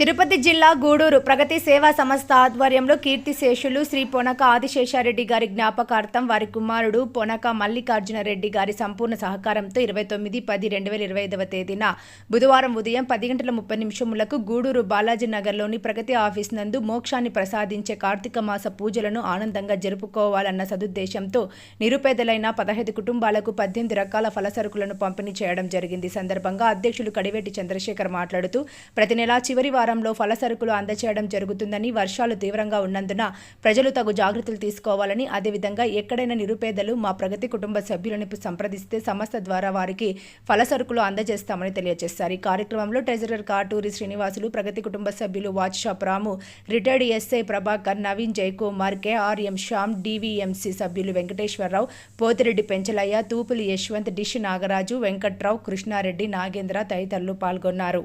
తిరుపతి జిల్లా గూడూరు ప్రగతి సేవా సంస్థ ఆధ్వర్యంలో కీర్తిశేషులు శ్రీ పొనక ఆదిశేషారెడ్డి గారి జ్ఞాపకార్థం వారి కుమారుడు పొనక మల్లికార్జున రెడ్డి గారి సంపూర్ణ సహకారంతో ఇరవై తొమ్మిది పది రెండు వేల ఇరవై ఐదవ తేదీన బుధవారం ఉదయం పది గంటల ముప్పై నిమిషములకు గూడూరు బాలాజీ నగర్లోని ప్రగతి ఆఫీస్ నందు మోక్షాన్ని ప్రసాదించే కార్తీక మాస పూజలను ఆనందంగా జరుపుకోవాలన్న సదుద్దేశంతో నిరుపేదలైన పదహైదు కుటుంబాలకు పద్దెనిమిది రకాల ఫలసరుకులను పంపిణీ చేయడం జరిగింది. సందర్భంగా అధ్యక్షులు కడివేటి చంద్రశేఖర్ మాట్లాడుతూ ప్రతి నెలా చివరి వారం వారంలో ఫలసరుకులు అందచేయడం జరుగుతుందని వర్షాలు తీవ్రంగా ఉన్నందున ప్రజలు తగు జాగ్రత్తలు తీసుకోవాలని అదేవిధంగా ఎక్కడైనా నిరుపేదలు మా ప్రగతి కుటుంబ సభ్యులను సంప్రదిస్తే సంస్థ ద్వారా వారికి ఫలసరుకులు అందజేస్తామని తెలియజేశారు. ఈ కార్యక్రమంలో ట్రెజరర్ కాటూరి శ్రీనివాసులు ప్రగతి కుటుంబ సభ్యులు watch shop Ramu retired SI Prabhakar Naveen Jayakumar KRM Shyam DVMC సభ్యులు వెంకటేశ్వరరావు పోతిరెడ్డి పెంచలయ్య తూపులి యశ్వంత్ డిష్ నాగరాజు వెంకట్రావు కృష్ణారెడ్డి నాగేంద్ర తదితరులు పాల్గొన్నారు.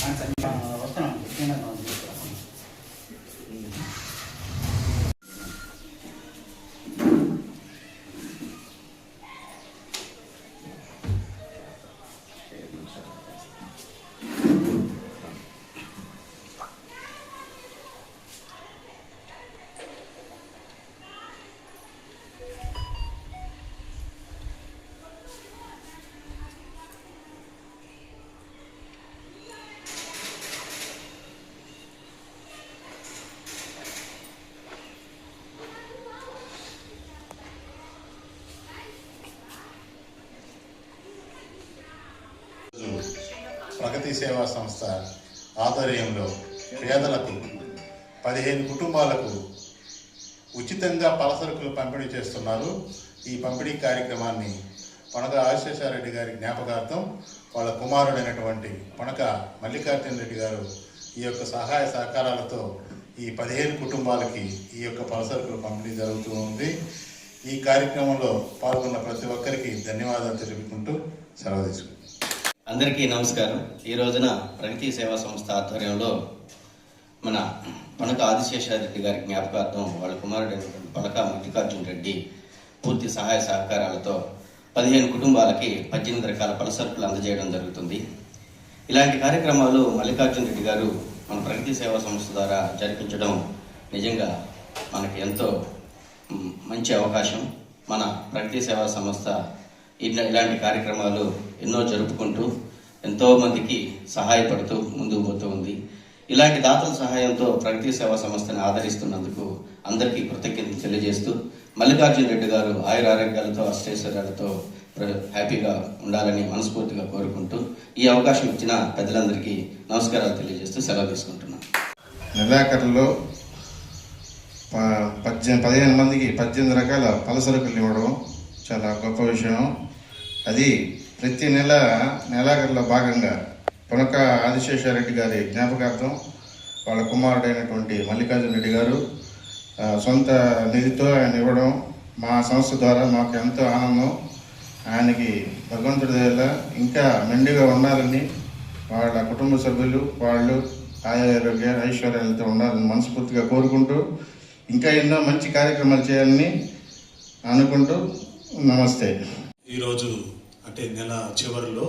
なんか今、分からんですね。శాంతి సేవా సంస్థ ఆధ్వర్యంలో పేదలకు పదిహేను కుటుంబాలకు ఉచితంగా పలసరుకులు పంపిణీ చేస్తున్నారు. ఈ పంపిణీ కార్యక్రమాన్ని పనక ఆశేషారెడ్డి గారి జ్ఞాపకార్థం వాళ్ళ కుమారుడైనటువంటి పనక మల్లికార్జున రెడ్డి గారు ఈ యొక్క సహాయ సహకారాలతో ఈ పదిహేను కుటుంబాలకి ఈ యొక్క పలసరుకులు పంపిణీ జరుగుతూ ఉంది. ఈ కార్యక్రమంలో పాల్గొన్న ప్రతి ఒక్కరికి ధన్యవాదాలు తెలుపుకుంటూ సెలవు తీసుకుంటాం అందరికీ నమస్కారం. ఈ రోజున ప్రగతి సేవా సంస్థ ఆధ్వర్యంలో మన పనక ఆదిశేషారెడ్డి గారి జ్ఞాపకార్థం వాళ్ళ కుమారుడు పలక మల్లికార్జున రెడ్డి పూర్తి సహాయ సహకారాలతో పదిహేను కుటుంబాలకి పద్దెనిమిది రకాల పలసరుకులు అందజేయడం జరుగుతుంది. ఇలాంటి కార్యక్రమాలు మల్లికార్జున రెడ్డి గారు మన ప్రగతి సేవా సంస్థ ద్వారా జరిపించడం నిజంగా మనకి ఎంతో మంచి అవకాశం. మన ప్రగతి సేవా సంస్థ ఇలా ఇలాంటి కార్యక్రమాలు ఎన్నో జరుపుకుంటూ ఎంతో మందికి సహాయపడుతూ ముందుకు పోతూ ఉంది. ఇలాంటి దాతల సహాయంతో ప్రగతి సేవా సంస్థని ఆదరిస్తున్నందుకు అందరికీ కృతజ్ఞతలు తెలియజేస్తూ మల్లికార్జున రెడ్డి గారు ఆయుర ఆరోగ్యాలతో అష్టైశ్వర్యాలతో హ్యాపీగా ఉండాలని మనస్ఫూర్తిగా కోరుకుంటూ ఈ అవకాశం ఇచ్చిన పెద్దలందరికీ నమస్కారాలు తెలియజేస్తూ సెలవు తీసుకుంటున్నాను. నెలాఖరులో ప- పద్దెనిమిది పదిహేను మందికి పద్దెనిమిది రకాల పలసరుకులు ఇవ్వడం చాలా గొప్ప విషయం. అది ప్రతి నెల నెలాఖరులో భాగంగా పునక ఆదిశేషారెడ్డి గారి జ్ఞాపకార్థం వాళ్ళ కుమారుడైనటువంటి మల్లికార్జున రెడ్డి గారు సొంత నిధితో ఆయన ఇవ్వడం మా సంస్థ ద్వారా మాకు ఎంతో ఆనందం. ఆయనకి భగవంతుడి దగ్గర ఇంకా మెండుగా ఉండాలని వాళ్ళ కుటుంబ సభ్యులు వాళ్ళు ఆరోగ్య ఐశ్వర్యాలతో ఉండాలని మనస్ఫూర్తిగా కోరుకుంటూ ఇంకా ఎన్నో మంచి కార్యక్రమాలు చేయాలని అనుకుంటూ నమస్తే. ఈరోజు అంటే నెల చివరిలో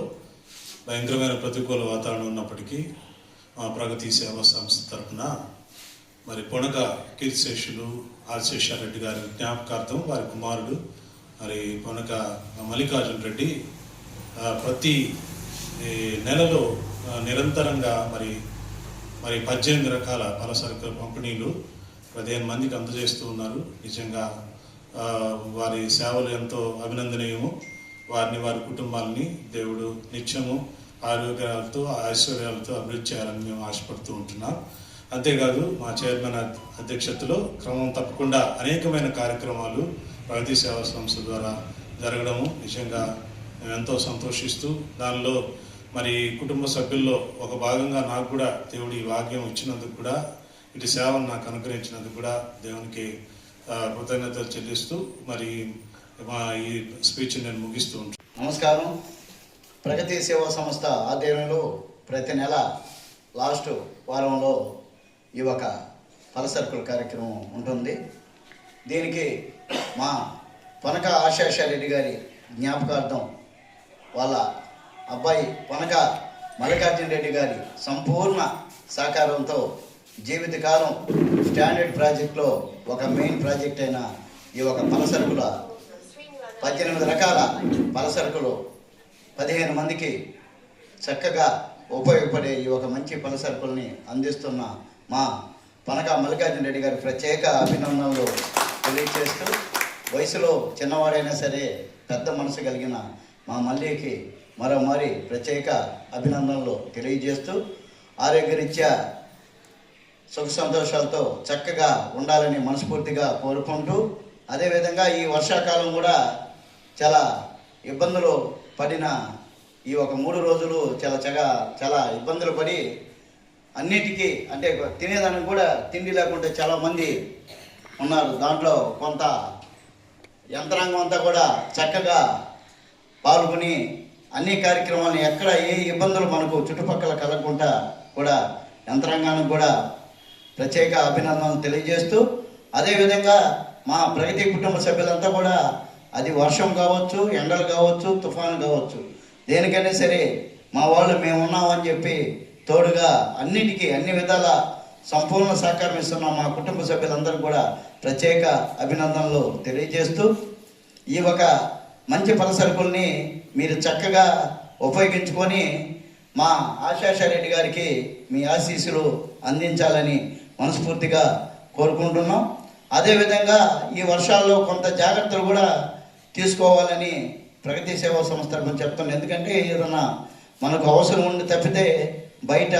భయంకరమైన ప్రతికూల వాతావరణం ఉన్నప్పటికీ మా ప్రగతి సేవా సంస్థ తరఫున మరి పొనక కీర్తిశేషులు ఆదిశేషారెడ్డి గారి జ్ఞాపకార్థం వారి కుమారుడు మరి పొనక మల్లికార్జున్ రెడ్డి ప్రతి నెలలో నిరంతరంగా మరి మరి పద్దెనిమిది రకాల పలసరుకుల పంపిణీలు పదిహేను మందికి అందజేస్తూ ఉన్నారు. నిజంగా వారి సేవలు ఎంతో అభినందనీయము. వారిని వారి కుటుంబాలని దేవుడు నిత్యము ఆరోగ్యాలతో ఐశ్వర్యాలతో అభివృద్ధి చేయాలని మేము ఆశపడుతూ ఉంటున్నాం. అంతేకాదు మా చైర్మన్ అధ్యక్షతలో క్రమం తప్పకుండా అనేకమైన కార్యక్రమాలు ప్రగతి సేవా సంస్థ ద్వారా జరగడము నిజంగా మేము ఎంతో సంతోషిస్తూ దానిలో మరి కుటుంబ సభ్యుల్లో ఒక భాగంగా నాకు కూడా దేవుడు ఈ వాక్యం ఇచ్చినందుకు కూడా ఇటు సేవను నాకు అనుగ్రహించినందుకు కూడా దేవునికి కృతజ్ఞతలు చెల్లిస్తూ మరి మా ఈ స్పీచ్ నేను ముగిస్తూ ఉంటాను నమస్కారం. ప్రగతి సేవా సంస్థ ఆధ్వర్యంలో ప్రతి నెల లాస్ట్ వారంలో ఈ ఒక పల సరుకుల కార్యక్రమం ఉంటుంది. దీనికి మా పొనక ఆశాషారెడ్డి గారి జ్ఞాపకార్థం వాళ్ళ అబ్బాయి పొనక మల్లికార్జున రెడ్డి గారి సంపూర్ణ సహకారంతో జీవితకాలం స్టాండర్డ్ ప్రాజెక్ట్లో ఒక మెయిన్ ప్రాజెక్ట్ అయిన ఈ ఒక పలసరుకుల పద్దెనిమిది రకాల పలసరుకులు పదిహేను మందికి చక్కగా ఉపయోగపడే ఈ ఒక మంచి పలసరుకుల్ని అందిస్తున్న మా పనక మల్లికార్జున రెడ్డి గారి ప్రత్యేక అభినందనలు తెలియజేస్తూ వయసులో చిన్నవాడైనా సరే పెద్ద మనసు కలిగిన మా మల్లికి మరోమారి ప్రత్యేక అభినందనలు తెలియజేస్తూ ఆరోగ్యరీత్యా సుఖ సంతోషాలతో చక్కగా ఉండాలని మనస్ఫూర్తిగా కోరుకుంటూ అదేవిధంగా ఈ వర్షాకాలం కూడా చాలా ఇబ్బందులు పడిన ఈ ఒక మూడు రోజులు చాలా చగా చాలా ఇబ్బందులు పడి అన్నిటికీ అంటే తినేదానికి కూడా తిండి లేకుండా చాలామంది ఉన్నారు. దాంట్లో కొంత యంత్రాంగం అంతా కూడా చక్కగా పాల్గొని అన్ని కార్యక్రమాలను ఎక్కడ ఏ ఇబ్బందులు మనకు చుట్టుపక్కల కలగకుండా కూడా యంత్రాంగానికి కూడా ప్రత్యేక అభినందనలు తెలియజేస్తూ అదేవిధంగా మా ప్రగతి కుటుంబ సభ్యులంతా కూడా అది వర్షం కావచ్చు ఎండలు కావచ్చు తుఫాను కావచ్చు. దేనికైనా సరే మా వాళ్ళు మేము ఉన్నామని చెప్పి తోడుగా అన్నిటికీ అన్ని విధాల సంపూర్ణ సహకారం ఇస్తున్న మా కుటుంబ సభ్యులందరూ కూడా ప్రత్యేక అభినందనలు తెలియజేస్తూ ఈ ఒక మంచి ఫలసరుకుల్ని మీరు చక్కగా ఉపయోగించుకొని మా ఆశాషారెడ్డి గారికి మీ ఆశీస్సులు అందించాలని మనస్ఫూర్తిగా కోరుకుంటున్నాం. అదేవిధంగా ఈ వర్షాల్లో కొంత జాగ్రత్తలు కూడా తీసుకోవాలని ప్రగతి సేవా సంస్థ తరఫున చెప్తాను ఎందుకంటే ఏదైనా మనకు అవసరం ఉండి తప్పితే బయట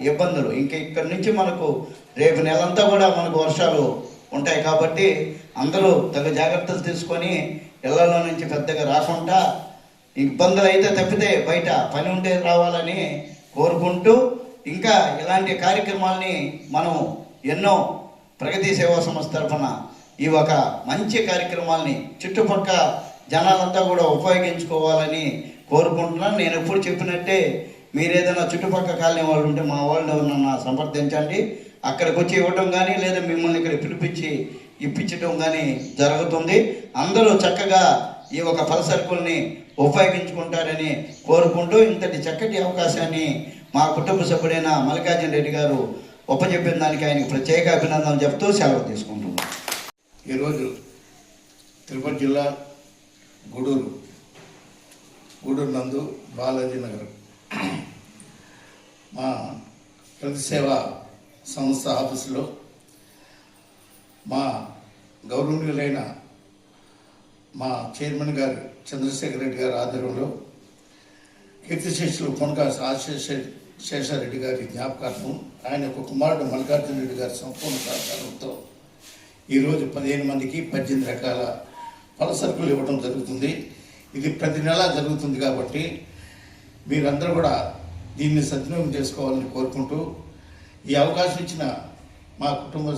ఇబ్బందులు. ఇంకా ఇక్కడి నుంచి మనకు రేపు నెలంతా కూడా మనకు వర్షాలు ఉంటాయి కాబట్టి అందరూ తగు జాగ్రత్తలు తీసుకొని ఇళ్ళలో నుంచి పెద్దగా రాకుండా ఇబ్బందులు అయితే తప్పితే బయట పని ఉంటే రావాలని కోరుకుంటూ ఇంకా ఇలాంటి కార్యక్రమాల్ని మనం ఎన్నో ప్రగతి సేవా సంస్థ తరఫున ఈ ఒక మంచి కార్యక్రమాల్ని చుట్టుపక్క జనాలంతా కూడా ఉపయోగించుకోవాలని కోరుకుంటున్నాను. నేను ఎప్పుడు చెప్పినట్టే మీరు ఏదైనా చుట్టుపక్కల కాలనీ వాళ్ళు ఉంటే మా వాళ్ళు నన్ను సంప్రదించండి. అక్కడికి వచ్చి ఇవ్వడం కానీ లేదా మిమ్మల్ని ఇక్కడ పిలిపించి ఇప్పించడం కానీ జరుగుతుంది. అందరూ చక్కగా ఈ ఒక పల సరుకుల్ని ఉపయోగించుకుంటారని కోరుకుంటూ ఇంతటి చక్కటి అవకాశాన్ని మా కుటుంబ సభ్యుడైన మల్లికార్జున రెడ్డి గారు ఉపజెప్పిన దానికి ఆయనకి ప్రత్యేక అభినందనలు చెప్తూ సెలవు తీసుకుంటున్నాను. ఈరోజు తిరుపతి జిల్లా గూడూరు గూడూరు నందు బాలాజీ నగరం. మా ప్రతి సేవా సంస్థ ఆఫీసులో మా గౌరవనీయులైన మా చైర్మన్ గారు చంద్రశేఖర్ రెడ్డి గారి ఆధ్వర్యంలో కీర్తిశేషులు కొనక శేషారెడ్డి గారి జ్ఞాపకార్థం ఆయన యొక్క కుమారుడు మల్లికార్జున రెడ్డి గారి సంపూర్ణ సహకారంతో ఈరోజు పదిహేను మందికి పద్దెనిమిది రకాల పల సరుకులు ఇవ్వడం జరుగుతుంది. ఇది ప్రతి నెల జరుగుతుంది కాబట్టి మీరందరూ కూడా దీన్ని సద్వినియోగం చేసుకోవాలని కోరుకుంటూ ఈ అవకాశం ఇచ్చిన మా కుటుంబ